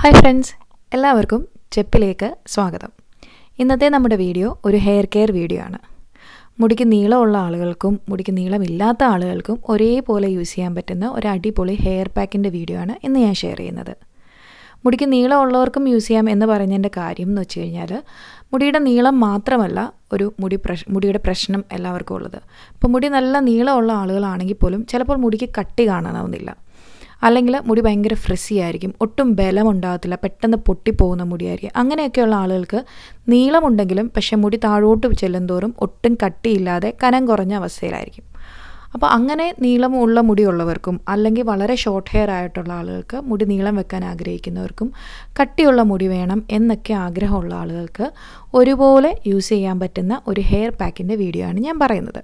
Hi friends എല്ലാവർക്കും ചെപ്പിലേക്ക് സ്വാഗതം. ഇന്നത്തെ നമ്മുടെ വീഡിയോ ഒരു ഹെയർ കെയർ വീഡിയോ ആണ്. മുടിക്ക് നീളമുള്ള ആളുകൾക്കും മുടിക്ക് നീളമില്ലാത്ത ആളുകൾക്കും ഒരേപോലെ യൂസ് ചെയ്യാൻ പറ്റുന്ന ഒരു അടിപൊളി ഹെയർ പാക്കിന്റെ വീഡിയോ ആണ് ഇന്ന് ഞാൻ ഷെയർ ചെയ്യുന്നത്. മുടിക്ക് നീളമുള്ളവർക്കും യൂസ് ചെയ്യാം എന്ന് പറയുന്നതിന്റെ കാര്യം എന്ന് വെച്ച് കഴിഞ്ഞാൽ മുടിയുടെ നീളം മാത്രമല്ല ഒരു മുടി പ്രശ് മുടിയുടെ പ്രശ്നം എല്ലാവർക്കും ഉള്ളത്. ഇപ്പോൾ മുടി നല്ല നീളമുള്ള ആളുകളാണെങ്കിൽ പോലും ചിലപ്പോൾ മുടിക്ക് കട്ടി കാണണമെന്നില്ല അല്ലെങ്കിൽ മുടി ഭയങ്കര ഫ്രിസി ആയിരിക്കും. ഒട്ടും ബലമുണ്ടാകത്തില്ല. പെട്ടെന്ന് പൊട്ടിപ്പോകുന്ന മുടിയായിരിക്കും. അങ്ങനെയൊക്കെയുള്ള ആളുകൾക്ക് നീളമുണ്ടെങ്കിലും പക്ഷെ മുടി താഴോട്ട് ചെല്ലുന്തോറും ഒട്ടും കട്ടിയില്ലാതെ കനം കുറഞ്ഞ അവസ്ഥയിലായിരിക്കും. അപ്പോൾ അങ്ങനെ നീളമുള്ള മുടിയുള്ളവർക്കും അല്ലെങ്കിൽ വളരെ ഷോർട്ട് ഹെയർ ആയിട്ടുള്ള ആളുകൾക്ക് മുടി നീളം വെക്കാൻ ആഗ്രഹിക്കുന്നവർക്കും കട്ടിയുള്ള മുടി വേണം എന്നൊക്കെ ആഗ്രഹമുള്ള ആളുകൾക്ക് ഒരുപോലെ യൂസ് ചെയ്യാൻ പറ്റുന്ന ഒരു ഹെയർ പാക്കിന്റെ വീഡിയോ ആണ് ഞാൻ പറയുന്നത്.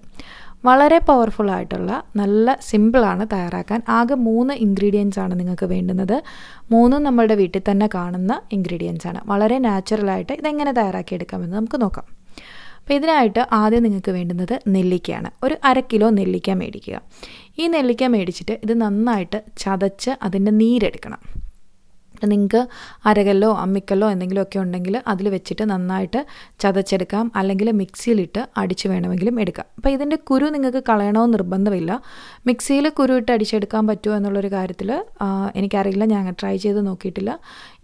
വളരെ പവർഫുൾ ആയിട്ടുള്ള നല്ല സിമ്പിളാണ് തയ്യാറാക്കാൻ. ആകെ മൂന്ന് ഇൻഗ്രീഡിയൻസ് ആണ് നിങ്ങൾക്ക് വേണ്ടുന്നത്. മൂന്നും നമ്മളുടെ വീട്ടിൽ തന്നെ കാണുന്ന ഇൻഗ്രീഡിയൻസ് ആണ്. വളരെ നാച്ചുറലായിട്ട് ഇതെങ്ങനെ തയ്യാറാക്കിയെടുക്കാമെന്ന് നമുക്ക് നോക്കാം. അപ്പോൾ ഇതിനായിട്ട് ആദ്യം നിങ്ങൾക്ക് വേണ്ടുന്നത് നെല്ലിക്കയാണ്. ഒരു അര കിലോ നെല്ലിക്ക മേടിക്കുക. ഈ നെല്ലിക്ക മേടിച്ചിട്ട് ഇത് നന്നായിട്ട് ചതച്ച് അതിന്റെ നീരെടുക്കണം. നിങ്ങൾക്ക് അരകല്ലോ അമ്മിക്കല്ലോ എന്തെങ്കിലുമൊക്കെ ഉണ്ടെങ്കിൽ അതിൽ വെച്ചിട്ട് നന്നായിട്ട് ചതച്ചെടുക്കാം. അല്ലെങ്കിൽ മിക്സിയിലിട്ട് അടിച്ച് വേണമെങ്കിലും എടുക്കാം. അപ്പോൾ ഇതിന്റെ കുരു നിങ്ങൾക്ക് കളയണമെന്ന് നിർബന്ധമില്ല. മിക്സിയിൽ കുരു ഇട്ട് അടിച്ചെടുക്കാൻ പറ്റുമോ എന്നുള്ളൊരു കാര്യത്തിൽ എനിക്കറിയില്ല. ഞാൻ ട്രൈ ചെയ്ത് നോക്കിയിട്ടില്ല.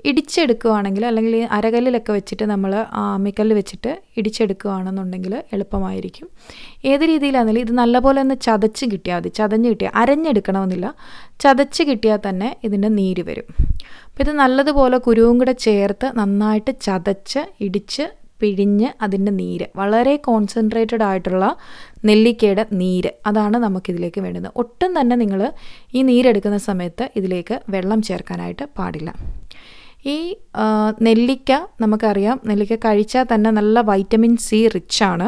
ഇടിച്ചെടുക്കുകയാണെങ്കിൽ അല്ലെങ്കിൽ അരകല്ലിലൊക്കെ വെച്ചിട്ട് നമ്മൾ അമ്മിക്കല്ല് വെച്ചിട്ട് ഇടിച്ചെടുക്കുകയാണെന്നുണ്ടെങ്കിൽ എളുപ്പമായിരിക്കും. ഏത് രീതിയിലാണെങ്കിലും ഇത് നല്ലപോലെ ഒന്ന് ചതച്ച് കിട്ടിയാൽ മതി. ചതഞ്ഞ് കിട്ടിയാൽ അരഞ്ഞെടുക്കണമെന്നില്ല. ചതച്ച് കിട്ടിയാൽ തന്നെ ഇതിന്റെ നീര് വരും. അപ്പോൾ ഇത് നല്ലതുപോലെ കുരുവും കൂടെ ചേർത്ത് നന്നായിട്ട് ചതച്ച് ഇടിച്ച് പിഴിഞ്ഞ് അതിന്റെ നീര് വളരെ കോൺസെൻട്രേറ്റഡ് ആയിട്ടുള്ള നെല്ലിക്കയുടെ നീര് അതാണ് നമുക്കിതിലേക്ക് വേണ്ടത്. ഒട്ടും തന്നെ നിങ്ങൾ ഈ നീരെടുക്കുന്ന സമയത്ത് ഇതിലേക്ക് വെള്ളം ചേർക്കാനായിട്ട് പാടില്ല. ഈ നെല്ലിക്ക നമുക്കറിയാം. നെല്ലിക്ക കഴിച്ചാൽ തന്നെ നല്ല വൈറ്റമിൻ സി റിച്ച് ആണ്.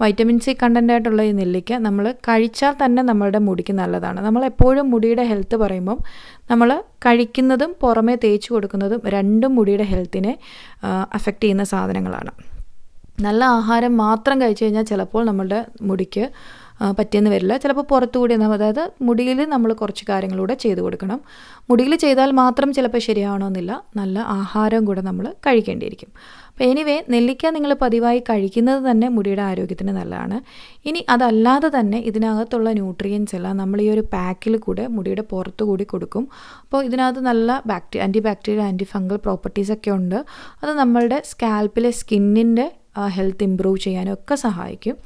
വൈറ്റമിൻ സി കണ്ടന്റ് ആയിട്ടുള്ള ഈ നെല്ലിക്ക നമ്മൾ കഴിച്ചാൽ തന്നെ നമ്മളുടെ മുടിക്ക് നല്ലതാണ്. നമ്മൾ എപ്പോഴും മുടിയുടെ ഹെൽത്ത് പറയുമ്പം നമ്മൾ കഴിക്കുന്നതും പുറമേ തേച്ച് കൊടുക്കുന്നതും രണ്ടും മുടിയുടെ ഹെൽത്തിനെ അഫക്റ്റ് ചെയ്യുന്ന സാധനങ്ങളാണ്. നല്ല ആഹാരം മാത്രം കഴിച്ചു കഴിഞ്ഞാൽ ചിലപ്പോൾ നമ്മളുടെ മുടിക്ക് പറ്റിയെന്ന് വരില്ല. ചിലപ്പോൾ പുറത്തുകൂടി അതായത് മുടിയിൽ നമ്മൾ കുറച്ച് കാര്യങ്ങളൂടെ ചെയ്തു കൊടുക്കണം. മുടിയിൽ ചെയ്താൽ മാത്രം ചിലപ്പോൾ ശരിയാവണമെന്നില്ല നല്ല ആഹാരം കൂടെ നമ്മൾ കഴിക്കേണ്ടിയിരിക്കും. അപ്പോൾ എനിവേ നെല്ലിക്ക നിങ്ങൾ പതിവായി കഴിക്കുന്നത് തന്നെ മുടിയുടെ ആരോഗ്യത്തിന് നല്ലതാണ്. ഇനി അതല്ലാതെ തന്നെ ഇതിനകത്തുള്ള ന്യൂട്രിയൻസ് എല്ലാം നമ്മൾ ഈ ഒരു പാക്കിൽ കൂടെ മുടിയുടെ പുറത്തു കൂടി കൊടുക്കും. അപ്പോൾ ഇതിനകത്ത് നല്ല bacteria anti bacteria anti fungal properties ഒക്കെ ഉണ്ട്. അത് നമ്മളുടെ സ്കാൽപ്പിലെ സ്കിന്നിന്റെ ഹെൽത്ത് ഇമ്പ്രൂവ് ചെയ്യാനും ഒക്കെ സഹായിക്കും.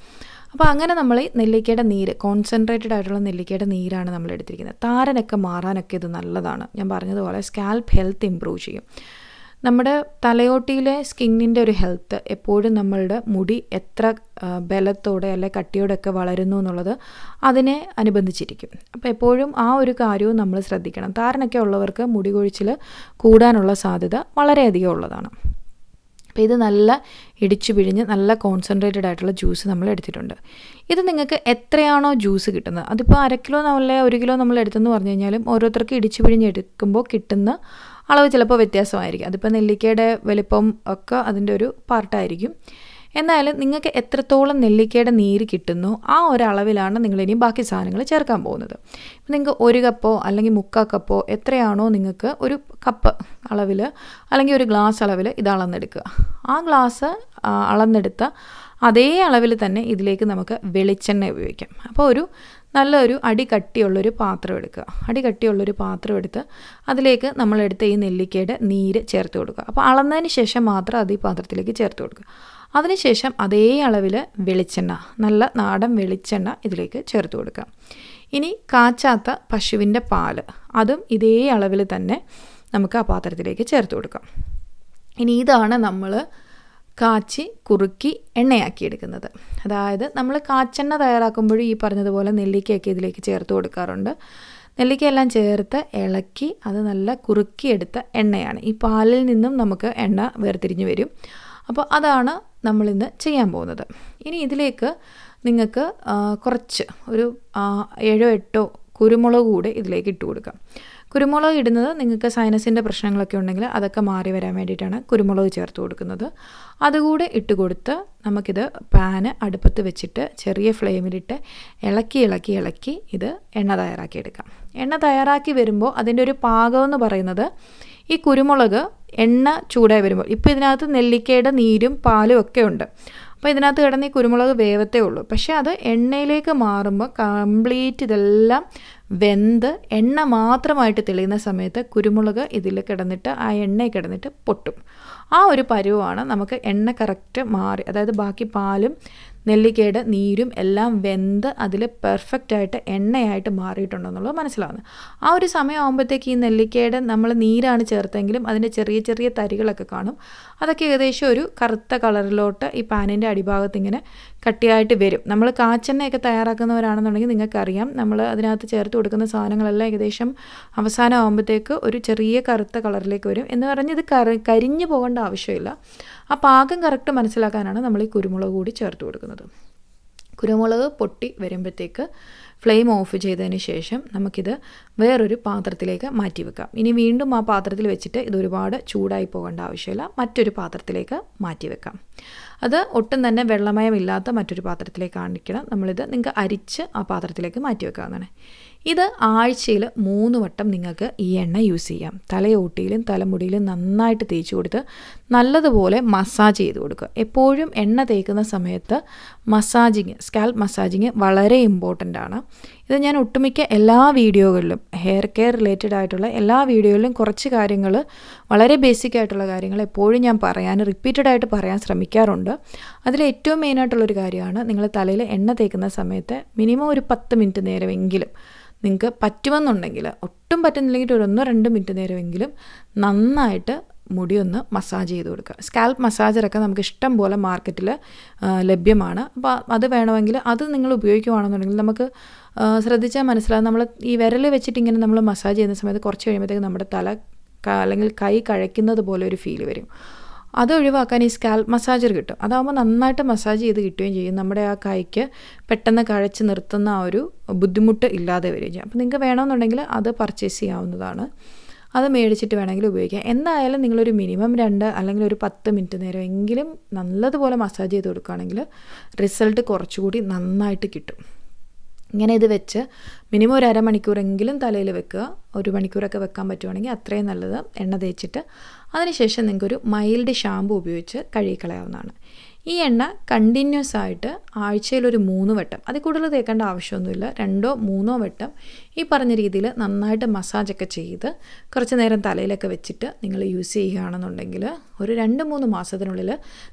അപ്പോൾ അങ്ങനെ നമ്മൾ നെല്ലിക്കയുടെ നീര് കോൺസെൻട്രേറ്റഡ് ആയിട്ടുള്ള നെല്ലിക്കയുടെ നീരാണ് നമ്മൾ എടുത്തിരിക്കുന്നത്. താരനൊക്കെ മാറാനൊക്കെ ഇത് നല്ലതാണ്. ഞാൻ പറഞ്ഞതുപോലെ സ്കാൽപ്പ് ഹെൽത്ത് ഇമ്പ്രൂവ് ചെയ്യും. നമ്മുടെ തലയോട്ടിയിലെ സ്കിന്നിന്റെ ഒരു ഹെൽത്ത് എപ്പോഴും നമ്മളുടെ മുടി എത്ര ബലത്തോടെ അല്ലെ കട്ടിയോടൊക്കെ വളരുന്നു എന്നുള്ളത് അതിനെ അനുബന്ധിച്ചിരിക്കും. അപ്പോൾ എപ്പോഴും ആ ഒരു കാര്യവും നമ്മൾ ശ്രദ്ധിക്കണം. താരനൊക്കെ ഉള്ളവർക്ക് മുടി കൊഴിച്ചിൽ കൂടാനുള്ള സാധ്യത വളരെയധികം ഉള്ളതാണ്. അപ്പോൾ ഇത് നല്ല ഇടിച്ചു പിഴിഞ്ഞ് നല്ല കോൺസെൻട്രേറ്റഡ് ആയിട്ടുള്ള ജ്യൂസ് നമ്മൾ എടുത്തിട്ടുണ്ട്. ഇത് നിങ്ങൾക്ക് എത്രയാണോ ജ്യൂസ് കിട്ടുന്നത്? അതിപ്പോൾ അര കിലോ നമ്മളെ ഒരു കിലോ നമ്മൾ എടുത്തെന്ന് പറഞ്ഞു കഴിഞ്ഞാലും ഓരോരുത്തർക്ക് ഇടിച്ചു പിഴിഞ്ഞ് എടുക്കുമ്പോൾ കിട്ടുന്ന അളവ് ചിലപ്പോൾ വ്യത്യാസമായിരിക്കും. അതിപ്പോൾ നെല്ലിക്കയുടെ വലിപ്പം ഒക്കെ അതിന്റെ ഒരു പാർട്ടായിരിക്കും എന്നാലും നിങ്ങൾക്ക് എത്രത്തോളം നെല്ലിക്കയുടെ നീര് കിട്ടുന്നു ആ ഒരളവിലാണ് നിങ്ങൾ ഇനി ബാക്കി സാധനങ്ങൾ ചേർക്കാൻ പോകുന്നത്. നിങ്ങൾക്ക് ഒരു കപ്പോ അല്ലെങ്കിൽ മുക്കാൽ കപ്പോ എത്രയാണോ നിങ്ങൾക്ക് ഒരു കപ്പ് അളവിൽ അല്ലെങ്കിൽ ഒരു ഗ്ലാസ് അളവിൽ ഇത് അളന്നെടുക്കുക. ആ ഗ്ലാസ് അളന്നെടുത്ത അതേ അളവിൽ തന്നെ ഇതിലേക്ക് നമുക്ക് വെളിച്ചെണ്ണ ഉപയോഗിക്കാം. അപ്പോൾ ഒരു നല്ലൊരു അടി കട്ടിയുള്ളൊരു പാത്രം എടുക്കുക. അടി കട്ടിയുള്ളൊരു പാത്രം എടുത്ത് അതിലേക്ക് നമ്മളെടുത്ത ഈ നെല്ലിക്കയുടെ നീര് ചേർത്ത് കൊടുക്കുക. അപ്പോൾ അളന്നതിന് ശേഷം മാത്രം അത് ഈ പാത്രത്തിലേക്ക് ചേർത്ത് കൊടുക്കുക. അതിനുശേഷം അതേ അളവിൽ വെളിച്ചെണ്ണ നല്ല നാടൻ വെളിച്ചെണ്ണ ഇതിലേക്ക് ചേർത്ത് കൊടുക്കുക. ഇനി കാച്ചാത്ത പശുവിന്റെ പാൽ അതും ഇതേ അളവിൽ തന്നെ നമുക്ക് ആ പാത്രത്തിലേക്ക് ചേർത്ത് കൊടുക്കാം. ഇനി ഇതാണ് നമ്മൾ കാച്ചി കുറുക്കി എണ്ണയാക്കി എടുക്കുന്നത്. അതായത് നമ്മൾ കാച്ചെണ്ണ തയ്യാറാക്കുമ്പോഴും ഈ പറഞ്ഞതുപോലെ നെല്ലിക്കയൊക്കെ ഇതിലേക്ക് ചേർത്ത് കൊടുക്കാറുണ്ട്. നെല്ലിക്കയെല്ലാം ചേർത്ത് ഇളക്കി അത് നല്ല കുറുക്കിയെടുത്ത എണ്ണയാണ്. ഈ പാലിൽ നിന്നും നമുക്ക് എണ്ണ വേർതിരിഞ്ഞ് വരും. അപ്പോൾ അതാണ് നമ്മളിന്ന് ചെയ്യാൻ പോകുന്നത്. ഇനി ഇതിലേക്ക് നിങ്ങൾക്ക് കുറച്ച് ഒരു ഏഴോ എട്ടോ കുരുമുളക് കൂടെ ഇതിലേക്ക് ഇട്ട് കൊടുക്കാം. കുരുമുളക് ഇടുന്നത് നിങ്ങൾക്ക് സൈനസിന്റെ പ്രശ്നങ്ങളൊക്കെ ഉണ്ടെങ്കിൽ അതൊക്കെ മാറി വരാൻ വേണ്ടിയിട്ടാണ് കുരുമുളക് ചേർത്ത് കൊടുക്കുന്നത്. അതുകൂടെ ഇട്ട് കൊടുത്ത് നമുക്കിത് പാന് അടുപ്പത്ത് വെച്ചിട്ട് ചെറിയ ഫ്ലെയിമിലിട്ട് ഇളക്കി ഇളക്കി ഇളക്കി ഇത് എണ്ണ തയ്യാറാക്കി എടുക്കാം. എണ്ണ തയ്യാറാക്കി വരുമ്പോൾ അതിന്റെ ഒരു പാകം എന്ന് പറയുന്നത് ഈ കുരുമുളക് എണ്ണ ചൂടായി വരുമ്പോൾ ഇപ്പോൾ ഇതിനകത്ത് നെല്ലിക്കയുടെ നീരും പാലും ഒക്കെ ഉണ്ട്. അപ്പോൾ ഇതിനകത്ത് കിടന്ന് ഈ കുരുമുളക് വേവത്തേ ഉള്ളൂ. പക്ഷേ അത് എണ്ണയിലേക്ക് മാറുമ്പോൾ കംപ്ലീറ്റ് ഇതെല്ലാം വെന്ത് എണ്ണ മാത്രമായിട്ട് തെളിയുന്ന സമയത്ത് കുരുമുളക് ഇതിൽ കിടന്നിട്ട് ആ എണ്ണയിൽ കിടന്നിട്ട് പൊട്ടും. ആ ഒരു പരുവമാണ് നമുക്ക് എണ്ണ കറക്റ്റ് മാറി അതായത് ബാക്കി പാലും നെല്ലിക്കയുടെ നീരും എല്ലാം വെന്ത് അതിൽ പെർഫെക്റ്റായിട്ട് എണ്ണയായിട്ട് മാറിയിട്ടുണ്ടെന്നുള്ളത് മനസ്സിലാവുന്നത് ആ ഒരു സമയമാകുമ്പോഴത്തേക്ക് ഈ നെല്ലിക്കയുടെ നമ്മൾ നീരാണ് ചേർത്തെങ്കിലും അതിന്റെ ചെറിയ ചെറിയ തരികളൊക്കെ കാണും. അതൊക്കെ ഏകദേശം ഒരു കറുത്ത കളറിലോട്ട് ഈ പാനിന്റെ അടിഭാഗത്ത് ഇങ്ങനെ കട്ടിയായിട്ട് വരും. നമ്മൾ കാച്ചെണ്ണയൊക്കെ തയ്യാറാക്കുന്നവരാണെന്നുണ്ടെങ്കിൽ നിങ്ങൾക്കറിയാം. നമ്മൾ അതിനകത്ത് ചേർത്ത് കൊടുക്കുന്ന സാധനങ്ങളെല്ലാം ഏകദേശം അവസാനം ആകുമ്പോഴത്തേക്ക് ഒരു ചെറിയ കറുത്ത കളറിലേക്ക് വരും എന്ന് പറഞ്ഞ് ഇത് കരിഞ്ഞു പോകേണ്ട ആവശ്യമില്ല. ആ പാകം കറക്റ്റ് മനസ്സിലാക്കാനാണ് നമ്മൾ ഈ കുരുമുളക് കൂടി ചേർത്ത് കൊടുക്കുന്നത്. കുരുമുളക് പൊട്ടി വരുമ്പോഴത്തേക്ക് ഫ്ലെയിം ഓഫ് ചെയ്തതിന് ശേഷം നമുക്കിത് വേറൊരു പാത്രത്തിലേക്ക് മാറ്റി വെക്കാം. ഇനി വീണ്ടും ആ പാത്രത്തിൽ വെച്ചിട്ട് ഇത് ഒരുപാട് ചൂടായി പോകേണ്ട ആവശ്യമില്ല. മറ്റൊരു പാത്രത്തിലേക്ക് മാറ്റി വെക്കാം. അത് ഒട്ടും തന്നെ വെള്ളമയമില്ലാത്ത മറ്റൊരു പാത്രത്തിലേക്ക് കാണിക്കണം. നമ്മളിത് നിങ്ങൾക്ക് അരിച്ച് ആ പാത്രത്തിലേക്ക് മാറ്റി വെക്കാവുന്നതാണ്. ഇത് ആഴ്ചയിൽ മൂന്ന് വട്ടം നിങ്ങൾക്ക് ഈ എണ്ണ യൂസ് ചെയ്യാം. തലയോട്ടിയിലും തലമുടിയിലും നന്നായിട്ട് തേച്ച് കൊടുത്ത് നല്ലതുപോലെ മസാജ് ചെയ്ത് കൊടുക്കുക. എപ്പോഴും എണ്ണ തേക്കുന്ന സമയത്ത് മസാജിങ് സ്കാൽപ്പ് മസാജിങ് വളരെ ഇമ്പോർട്ടന്റ് ആണ്. ഇത് ഞാൻ ഒട്ടുമിക്ക എല്ലാ വീഡിയോകളിലും ഹെയർ കെയർ റിലേറ്റഡ് ആയിട്ടുള്ള എല്ലാ വീഡിയോയിലും കുറച്ച് കാര്യങ്ങൾ വളരെ ബേസിക് ആയിട്ടുള്ള കാര്യങ്ങൾ എപ്പോഴും ഞാൻ പറയാൻ റിപ്പീറ്റഡ് ആയിട്ട് പറയാൻ ശ്രമിക്കാറുണ്ട്. അതിൽ ഏറ്റവും മെയിനായിട്ടുള്ളൊരു കാര്യമാണ് നിങ്ങൾ തലയിൽ എണ്ണ തേക്കുന്ന സമയത്ത് മിനിമം ഒരു പത്ത് മിനിറ്റ് നേരമെങ്കിലും നിങ്ങൾക്ക് പറ്റുമെന്നുണ്ടെങ്കിൽ ഒട്ടും പറ്റുന്നില്ലെങ്കിൽ ഒരു ഒന്നോ രണ്ടോ മിനിറ്റ് നേരമെങ്കിലും നന്നായിട്ട് മുടി ഒന്ന് മസാജ് ചെയ്ത് കൊടുക്കുക. സ്കാൽപ്പ് മസാജറൊക്കെ നമുക്ക് ഇഷ്ടം പോലെ മാർക്കറ്റിൽ ലഭ്യമാണ്. അപ്പോൾ അത് വേണമെങ്കിൽ അത് നിങ്ങൾ ഉപയോഗിക്കുകയാണെന്നുണ്ടെങ്കിൽ നമുക്ക് ശ്രദ്ധിച്ചാൽ മനസ്സിലാകും നമ്മൾ ഈ വിരൽ വെച്ചിട്ട് ഇങ്ങനെ നമ്മൾ മസാജ് ചെയ്യുന്ന സമയത്ത് കുറച്ച് കഴിയുമ്പോഴത്തേക്ക് നമ്മുടെ തല അല്ലെങ്കിൽ കൈ കഴയ്ക്കുന്നത് പോലെ ഒരു ഫീൽ വരും. അത് ഒഴിവാക്കാൻ ഈ സ്കാൽപ്പ് മസാജർ കിട്ടും. അതാകുമ്പോൾ നന്നായിട്ട് മസാജ് ചെയ്ത് കിട്ടുകയും ചെയ്യും. നമ്മുടെ ആ കൈക്ക് പെട്ടെന്ന് കഴച്ച് നിർത്തുന്ന ആ ഒരു ബുദ്ധിമുട്ട് ഇല്ലാതെ വരികയും ചെയ്യും. അപ്പോൾ നിങ്ങൾക്ക് വേണമെന്നുണ്ടെങ്കിൽ അത് പർച്ചേസ് ചെയ്യാവുന്നതാണ്. അത് മേടിച്ചിട്ട് വേണമെങ്കിൽ ഉപയോഗിക്കാം. എന്തായാലും നിങ്ങളൊരു മിനിമം രണ്ട് അല്ലെങ്കിൽ ഒരു പത്ത് മിനിറ്റ് നേരം എങ്കിലും നല്ലതുപോലെ മസാജ് ചെയ്ത് കൊടുക്കുകയാണെങ്കിൽ റിസൾട്ട് കുറച്ചുകൂടി നന്നായിട്ട് കിട്ടും. ഇങ്ങനെ ഇത് വെച്ച് മിനിമം ഒരു അരമണിക്കൂറെങ്കിലും തലയിൽ വെക്കുക. ഒരു മണിക്കൂറൊക്കെ വെക്കാൻ പറ്റുവാണെങ്കിൽ അത്രയും നല്ലത് എണ്ണ തേച്ചിട്ട് അതിനുശേഷം നിങ്ങൾക്കൊരു മൈൽഡ് ഷാമ്പു ഉപയോഗിച്ച് കഴുകിക്കളയാവുന്നതാണ്. ഈ എണ്ണ കണ്ടിന്യൂസ് ആയിട്ട് ആഴ്ചയിൽ ഒരു മൂന്ന് വട്ടം. അതിൽ കൂടുതൽ തേക്കേണ്ട ആവശ്യമൊന്നുമില്ല. രണ്ടോ മൂന്നോ വട്ടം ഈ പറഞ്ഞ രീതിയിൽ നന്നായിട്ട് മസാജൊക്കെ ചെയ്ത് കുറച്ച് നേരം തലയിലൊക്കെ വെച്ചിട്ട് നിങ്ങൾ യൂസ് ചെയ്യുകയാണെന്നുണ്ടെങ്കിൽ ഒരു രണ്ട് മൂന്ന് മാസത്തിനുള്ളിൽ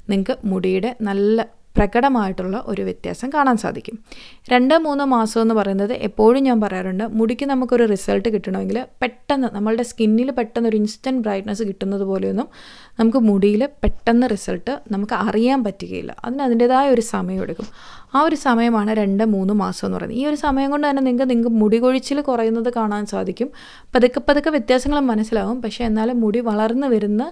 നിങ്ങൾക്ക് മുടിയുടെ നല്ല പ്രകടമായിട്ടുള്ള ഒരു വ്യത്യാസം കാണാൻ സാധിക്കും. രണ്ട് മൂന്ന് മാസം എന്ന് പറയുന്നത് എപ്പോഴും ഞാൻ പറയാറുണ്ട് മുടിക്ക് നമുക്കൊരു റിസൾട്ട് കിട്ടണമെങ്കിൽ പെട്ടെന്ന് നമ്മളുടെ സ്കിന്നിൽ പെട്ടെന്ന് ഒരു ഇൻസ്റ്റന്റ് ബ്രൈറ്റ്നസ് കിട്ടുന്നത് പോലെയൊന്നും നമുക്ക് മുടിയിൽ പെട്ടെന്ന് റിസൾട്ട് നമുക്ക് അറിയാൻ പറ്റുകയില്ല. അതിന് അതിന്റേതായ ഒരു സമയം എടുക്കും ആ ഒരു സമയമാണ് രണ്ട് മൂന്ന് മാസം എന്ന് പറയുന്നത്. ഈ ഒരു സമയം കൊണ്ട് തന്നെ നിങ്ങൾക്ക് നിങ്ങൾക്ക് മുടി കൊഴിച്ചിൽ കുറയുന്നത് കാണാൻ സാധിക്കും. പതുക്കെ പതുക്കെ വ്യത്യാസങ്ങൾ മനസ്സിലാവും. പക്ഷേ എന്നാലും മുടി വളർന്നു വരുന്ന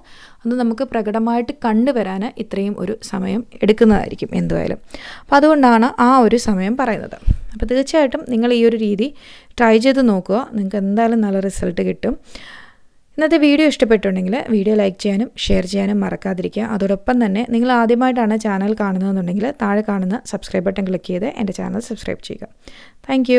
അത് നമുക്ക് പ്രകടമായിട്ട് കണ്ടുവരാൻ ഇത്രയും ഒരു സമയം എടുക്കുന്നതായിരിക്കും എന്തുമായാലും അപ്പോൾ അതുകൊണ്ടാണ് ആ ഒരു സമയം പറയുന്നത്. അപ്പോൾ തീർച്ചയായിട്ടും നിങ്ങൾ ഈ ഒരു രീതി ട്രൈ ചെയ്ത് നോക്കുക. നിങ്ങൾക്ക് എന്തായാലും നല്ല റിസൾട്ട് കിട്ടും. ഇന്നത്തെ വീഡിയോ ഇഷ്ടപ്പെട്ടുണ്ടെങ്കിൽ വീഡിയോ ലൈക്ക് ചെയ്യാനും ഷെയർ ചെയ്യാനും മറക്കാതിരിക്കുക. അതോടൊപ്പം തന്നെ നിങ്ങൾ ആദ്യമായിട്ടാണ് ചാനൽ കാണുന്നതെന്നുണ്ടെങ്കിൽ താഴെ കാണുന്ന സബ്സ്ക്രൈബ് ബട്ടൺ ക്ലിക്ക് ചെയ്ത് എന്റെ ചാനൽ സബ്സ്ക്രൈബ് ചെയ്യുക. താങ്ക്